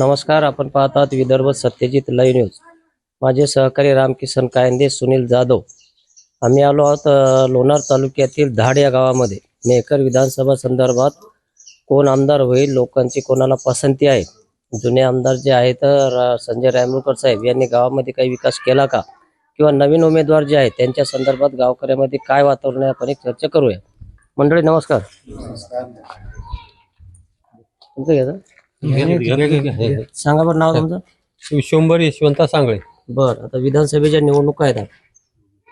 नमस्कार आपण पाहत आहात विदर्भ सत्यजित लाईव्ह न्यूज. माझे सहकारी रामकिसन कायंदे सुनील जाधव. आम्ही आलो आहोत लोणार तालुक्यातील धाड या गावामध्ये. मेहकर विधानसभा संदर्भात कोण आमदार होईल लोकांची कोणाला पसंती आहे? जुने आमदार जे आहेत रा- संजय रायमुळकर साहेब यांनी गावामध्ये काही विकास केला का? किंवा नवीन उमेदवार जे आहेत त्यांच्या संदर्भात गावकऱ्यामध्ये काय वातावरण आहे आपण एक चर्चा करूया. मंडळी नमस्कार. तुमचं घ्यायचं सांगा बरं नाव तुमचं? विश्वंभर यशवंता सांगळे. बर आता विधानसभेच्या निवडणुका आहेत.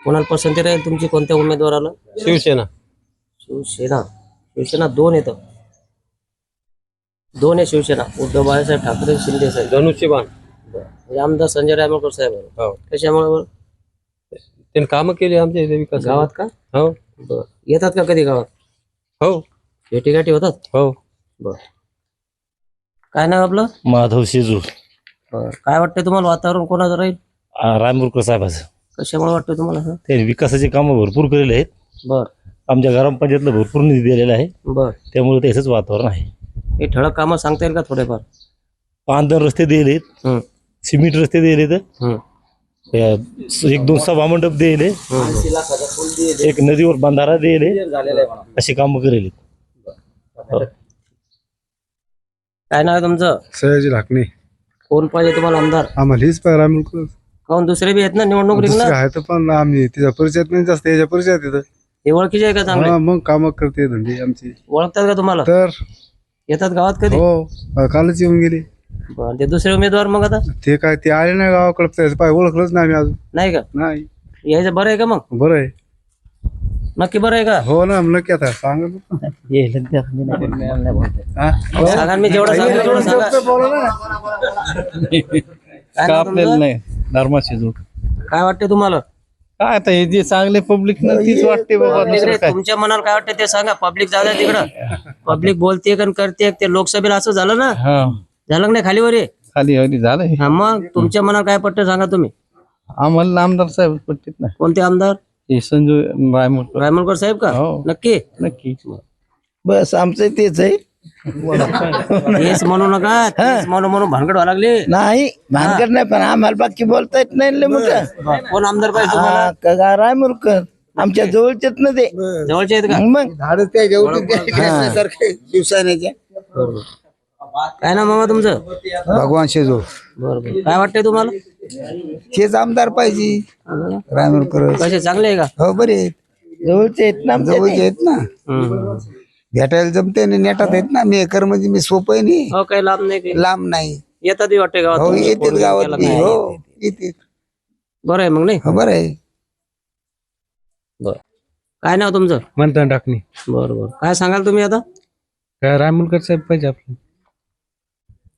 कोणाला पसंती राहील तुमची? कोणत्या उमेदवाराला? शिवसेना. शिवसेना. शिवसेना दोन येतं दोन आहे शिवसेना. उद्धव बाळासाहेब ठाकरे शिंदे साहेब. धनुष्यबाण बरं. म्हणजे आमदार संजय रायमळकर साहेब आहे. हो. कशामुळे बरं? त्यांनी कामं केली आमच्या इथे विकास गावात का? हो. बर. येतात का कधी गावात? हो. भेटी गाठी होतात? हो. बर. काय नाव आपलं? माधव शेजू. बरं. काय वाटतंय तुम्हाला वातावरण कोणाचं राहील? रामपूरकर साहेबाचं. कशामुळे वाटतंय तुम्हाला असं? ते विकासाची कामं भरपूर केलेले आहेत. बर. आमच्या ग्रामपंचायतला भरपूर निधी दिलेला आहे. बर. त्यामुळे त्याचंच वातावरण आहे. हे ठळक कामं सांगता येईल का थोडेफार? पांढर रस्ते दिलेत हम्म. सिमेंट रस्ते दिलेत हम्म. या एक दोन सभा मंडप दिले एक नदीवर बंधारा दिले अशी कामं केलेली काय नाव आहे तुमचं? सयाजी लाखणे कोण पाहिजे तुम्हाला आमदार? आम्हाला हीच पाहिजे आम्ही दुसरे काऊन दुसरे बी आहेत ना निवडणूक रिंगणात? आहेत पण आम्ही तिचा परिचयात नाही जास्त याच्या परिचयात येतं हे ओळखीचे आहे का चांगले? हा, मग काम करते धंदे आमची. ओळखतात का तुम्हाला? तर? येतात गावात कधी? हो अ, कालच येऊन गेले. बरं, ते दुसरे उमेदवार मग आता? ते काय ते आले नाही गावाकडे त्याचं पाय ओळखलंच नाही आम्ही अजून. नाही का? नाही. यायचं बरं आहे का मग? बरं आहे. नक्की बरं आहे का? हो ना नक्की आता सांगा ना. हा? सांगा मी जेवढं तेवढं सांगा. काय नाव तुमचं? नाही धर्मा शेजू काय वाटते तुम्हाला? काय आता हे जे चांगले पब्लिक ना तीच वाटते बाबा Public दुसरं रे, काय. तुमच्या मनाला काय वाटतं ते सांगा. पब्लिक जागा तिकडं. पब्लिक बोलते का करते ते लोकसभेला असं झालं ना? हा. झालं का नाही? खालीवर ये खाली हली झालंय. हा मग तुमच्या मनाला काय पटतं सांगा तुम्ही? आम्हाला आमदार साहेब पट्टीत ना कोणते आमदार? संजू रायमलकर साहेब का? हो. नक्की? नक्की. बस आमचं तेच आहे. हेच म्हणू नका तेच म्हणून म्हणून भानगड व्हायला लागले. नाही भानगड नाही पण आम्हाला बाकी बोलता येत नाही लय मोठं. कोण आमदार पाहिजे तुम्हाला? हा, का रायमुरकर आमच्या जवळचेच ना ते. जवळचे आहेत का? मग? शिवसेनेच्या काय ना मामा तुमचं? भगवान शेजू. बरं बरं. काय वाटतंय तुम्हाला? हेच आमदार पाहिजे. रायमरकर कसे चांगले आहे का? हो बरे आहेत. जवळचे आहेत ना आमच्या ते. आहेत ना. हम्म. भेटायला जमते ना नेटात आहेत ना. मी एकर म्हणजे मी सोपं नाही हो काही लाभ नाही काही. लांब नाही. येतात बी वाटते गावात. हो कोण गावात बी? हो येते बरं आहे मग नाही? हो बरं आहे. काय नाव तुमचं? म्हणता टाकणी बरं बरं. काय सांगाल तुम्ही आता? काय रायमुलकर साहेब पाहिजे आपलं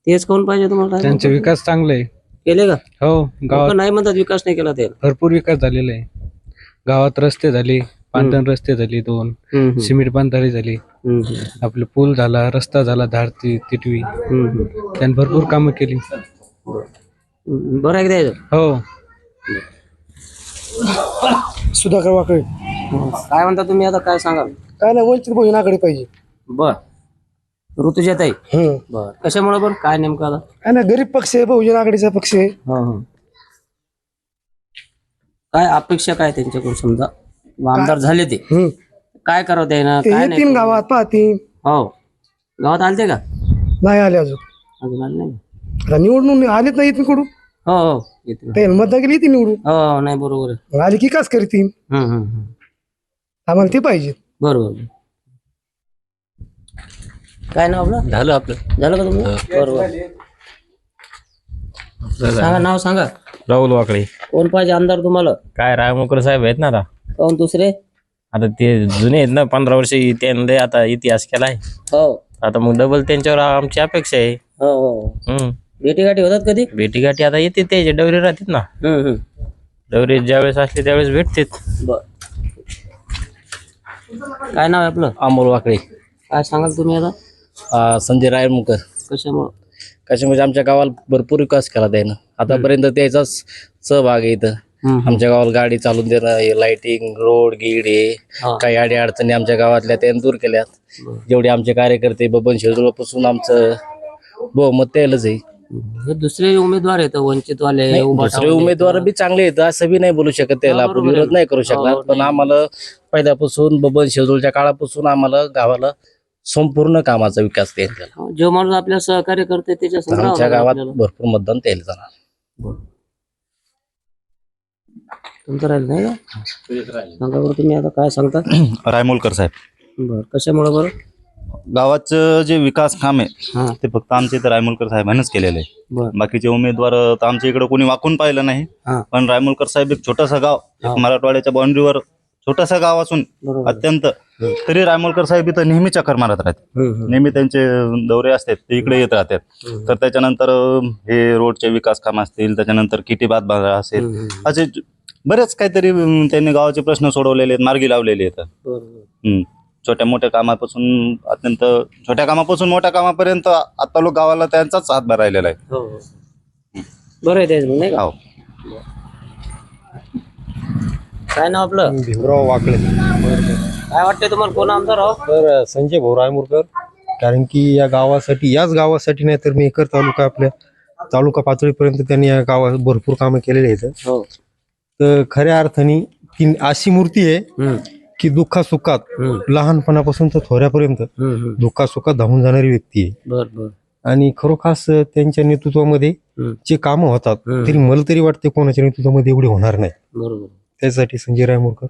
तेच कोण पाहिजे तुम्हाला? त्यांचे विकास चांगले आहे. केले का? हो लोकं गावात नाही म्हणतात विकास नाही केला ते भरपूर विकास झालेला आहे. गावात रस्ते झाले पांढरण रस्ते झाले दोन सिमेंट बांधारी झाली. आपलं पूल झाला रस्ता झाला धारती तिटवी. त्यांनी भरपूर कामं केली. बरं आहे का द्यायचं हो. सुधाकर वाकळे. काय म्हणता तुम्ही? आता काय सांगाल? काय नाही वंचित बहुजन आघाडी पाहिजे. बर. ऋतुजाताई हं. बर. कशामुळे पण काय नेमकं आता? काय नाही गरीब पक्ष आहे बहुजन आघाडीचा पक्ष आहे. हो हो. काय अपेक्षा काय त्यांच्याकडून समजा? आमदार झाले ते. काय करावं त्यानं ते काय येतील नाही. गावात पाहतील. हो. गावात आलते का? नाही आले अजून. अजून आले नाही? आता निवडून आलेत नाही येतील कुठून? हो हो. येते ते मतदान केली येते निवडून. हो हो. नाही बरोबर आहे. मग आले की काच करतील? हम्म, हम्म, हम्म. आम्हाला ते पाहिजे. बरोबर. काय नाव आपलं? झालं आपलं. झालं का तुमचं? बरोबर सांगा नाव सांगा. राहुल वाकळे. कोण पाहिजे आमदार तुम्हाला? काय रामपूरकर साहेब आहेत ना आता? कोण दुसरे? आता ते जुने आहेत ना पंधरा वर्ष त्यांनी आता इतिहास केला आहे हो. आता मग डबल त्यांच्यावर आमची अपेक्षा आहे. हो हो हम्म. भेटी गाठी होतात कधी? भेटीगाठी आता येते त्याचे डवरे राहतात ना. हम्म हम्म. डवरे ज्यावेळेस असले त्यावेळेस भेटतात. बर. काय नाव आहे आपलं? अमोल वाकळे. काय सांगाल तुम्ही आता? अं, संजय रायमुकर कशामुळं कशा म्हणजे आमच्या गावाला भरपूर विकास केला त्यानं आतापर्यंत त्याचाच सहभाग आहे इथं हम्म. आमच्या गावाला गाडी चालून देणं हे लाइटिंग रोड गीड हे हा. काही अडी अडचणी आमच्या गावातल्या त्यानं दूर केल्यात जेवढे आमचे कार्यकर्ते बबन शेजूळपासून आमचं बहुमत त्यालाच आहे हे दुसरे उमेदवार आहेत वंचितवाले उभाटावाले दुसरे. उमेदवार बी चांगले आहेत असं बी नाही बोलू शकत त्याला आपण. विरोध नाही करू शकणार पण. आम्हाला पहिल्यापासून बबन शेजूलच्या काळापासून आम्हाला गावाला संपूर्ण कामाचा विकास त्याला झाला. जो माणूस आपल्या सहकार्य करते त्याच्या आमच्या गावात. भरपूर मतदान त्याला जाणार. तुमचं राहील नाही का? सांगा बरं तुम्ही आता काय सांगता रायमोलकर साहेब. बरं कशामुळे बरं? गावाचं जे विकास काम आहे हा. ते फक्त आमच्या इथे रायमोलकर साहेबांनीच केलेलं आहे. बरं. बाकीचे उमेदवार अं, तर आमच्या इकडे कोणी वाकून पाहिलं नाही. हा. पण रायमोलकर साहेब एक छोटंसं गाव हा. एक मराठवाड्याच्या बाउंड्रीवर छोटंसं गाव असून बरोबर. अत्यंत तरी रायमोलकर साहेब इथं नेहमी चक्कर मारत राहतात हम्म. नेहमी त्यांचे दौरे असतात ते इकडे येत राहतात. तर त्याच्यानंतर हे रोडचे विकास काम असतील त्याच्यानंतर किटी बांधा असेल. असे बरेच काहीतरी त्यांनी गावाचे प्रश्न सोडवलेले आहेत मार्गी लावलेले आहेत. छोट्या मोठ्या कामापासून अत्यंत छोट्या कामापासून मोठ्या कामापर्यंत आता लोक गावाला त्यांचाच हातभार राहिलेला आहे हो हो. बरं आहे. काय नाव आपलं? भीमराव वाकळे. काय वाटतंय तुम्हाला? कोण आमदार हो? तर संजय भाऊ रायमुरकर. कारण की या गावासाठी याच गावासाठी नाही तर मेकर तालुका आपल्या तालुका पातळीपर्यंत त्यांनी या गावात भरपूर कामं केलेली आहेत. हो. तर खऱ्या अर्थाने ती अशी मूर्ती आहे की दुःखासुखात हम्म, लहानपणापासून तर थोड्यापर्यंत हम्म, हम्म. दुःखासुखात धावून जाणारी व्यक्ती आहे. बर बर. आणि खरोखास त्यांच्या नेतृत्वामध्ये. जे कामं होतात. तरी मला तरी वाटते कोणाच्या नेतृत्वामध्ये एवढी होणार नाही. बरोबर. त्यासाठी संजय रायमुरकर.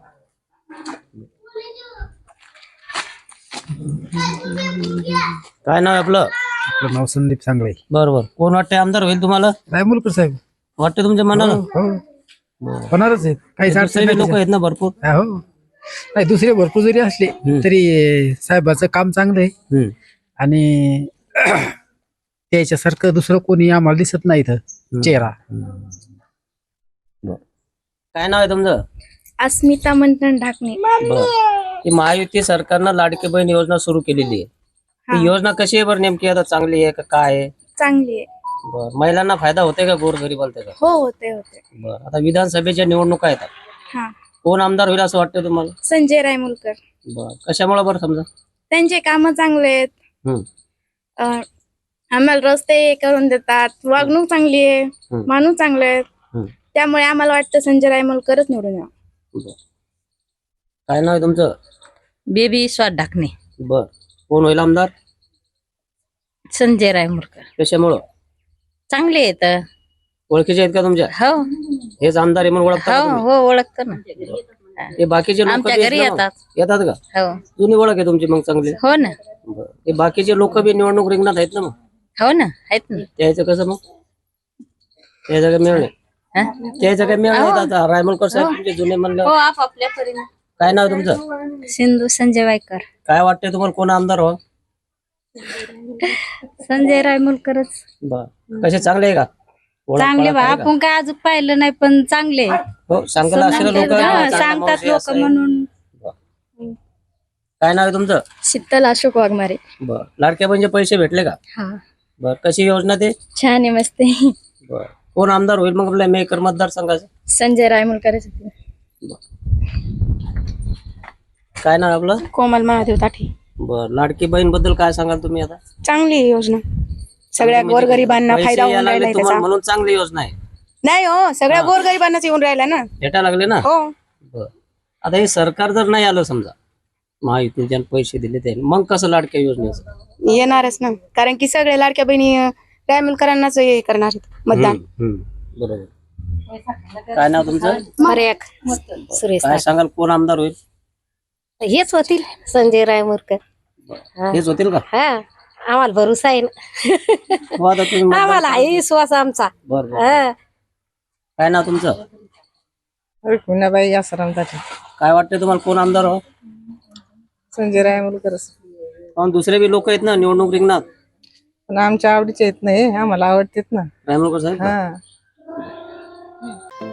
काय नाव आहे आपलं? आपलं नाव संदीप सांगळे. बरोबर. कोण वाटतंय आमदार होईल तुम्हाला? रायमुलकर साहेब. वाटतं तुमच्या मनानं? हो होणारच आहे. काही दुसरे लोक आहेत ना भरपूर. हो. नाही दुसरे भरपूर जरी असले तरी साहेबाचं काम चांगलं आहे. हम्म. आणि त्याच्यासारखं दुसरं कोणी आम्हाला दिसत नाही इथं. चेहरा. काय नाव आहे तुमचं? अस्मिता मंथन ढाकणे. बर. ही महायुती सरकारनं लाडकी बहीण योजना सुरू केलेली आहे. ती योजना कशी आहे बरं? नेमकी आता चांगली आहे का काय आहे? चांगली आहे. बर. महिलांना फायदा होते का गोर गरीब का हो होते होते बर. आता विधानसभेच्या निवडणुका येतात हा. कोण आमदार होईल असं वाटतं तुम्हाला? संजय रायमुलकर. बर. कशामुळे बरं समजा? त्यांचे काम चांगले आहेत. हम्म. अं, आम्हाला रस्ते करून देतात. वागणूक चांगली आहे. माणूस चांगले आहेत हम्म. त्यामुळे आम्हाला वाटतं संजय रायमुलकरच निवडून यावं. काय नाव आहे तुमचं? बेबी स्वाद ढाकणे. बर. कोण होईल आमदार? संजय रायमुरकर कशामुळं? चांगले आहेत. ओळखीचे आहेत का तुमच्या? हो. हेच आमदार आहे म्हणून ओळखता हो का तुम्ही? हो ओळखतो ना. ते बाकीचे लोक आमच्या घरी येतात. येतात का? हो. जुनी ओळख आहे तुमची मग चांगली. हो ना. बरं. ते बाकीचे लोक बी निवडणूक रिंगणात आहेत ना मग? हो ना आहेत ना. त्याचं कसं मग? त्याचं काय मिळणे हा? त्याचं काय मिळणे आता रायमलकर साहेब तुमचे जुने म्हणलं हो आपापल्या परीने काय नाव तुमचं? सिंधू संजय वायकर. काय वाटतंय तुम्हाला कोण आमदार हो? संजय रायमुलकरच बर. कसे चांगले आहे का? ओळख चांगले पाळख बा आहे का? आपण काय अजून पाहिलं नाही पण चांगले हो सांगायला असेल लोक. सांगतात लोक म्हणून. काय नाव आहे तुमचं? शीतल अशोक वाघमारे. बर. लाडक्या म्हणजे पैसे भेटले का? हा. बर. कशी योजना ते? छान आहे मस्त आहे. बर. कोण आमदार होईल? मग आपल्या मेकर मतदारसंघाचं. संजय रायमुलकरच काय नाव आपलं? कोमल महादेव ताठे. बर. लाडकी बहीणबद्दल काय सांगाल तुम्ही आता? चांगली आहे योजना. सगळ्या म्हणजे गोरगरिबांना पैसे फायदा होऊन यायला लागले राहिलाय तुम्हाला त्याचा. म्हणून चांगली योजना आहे. नाही हो सगळ्या गोरगरिबांनाच येऊन राहिला ना. भेटायला लागले ना? हो. बर. आता हे सरकार जर नाही आलं समजा महायुतीच्या पैसे दिले ते मग कसं लाडक्या योजनेचं? येणारच ना. कारण की सगळे लाडक्या बहिणी अं, रायमुलकरांनाच हे करणार आहेत. मतदान. हम्म, हम्म, बरोबर. काय नाव तुमचं? मर्याक. सुरेश काय सांगाल कोण आमदार होईल? हेच होतील संजय रायमुरकर. हेच होतील का? हा आम्हाला भरोसा आहे ना. हो आता तुम्ही मतदान आम्हाला. आहे विश्वास आमचा. बर बर. हा. काय नाव तुमचं? पुण्याबाई आसाराम ताठे काय वाटतंय तुम्हाला कोण आमदार हो? संजय रायमुलकर पण दुसरे बी लोक आहेत ना निवडणूक रिंगणात? पण आमच्या आवडीचे येत नाही आम्हाला आवडतेत ना रायमुलकर साहेब का? हा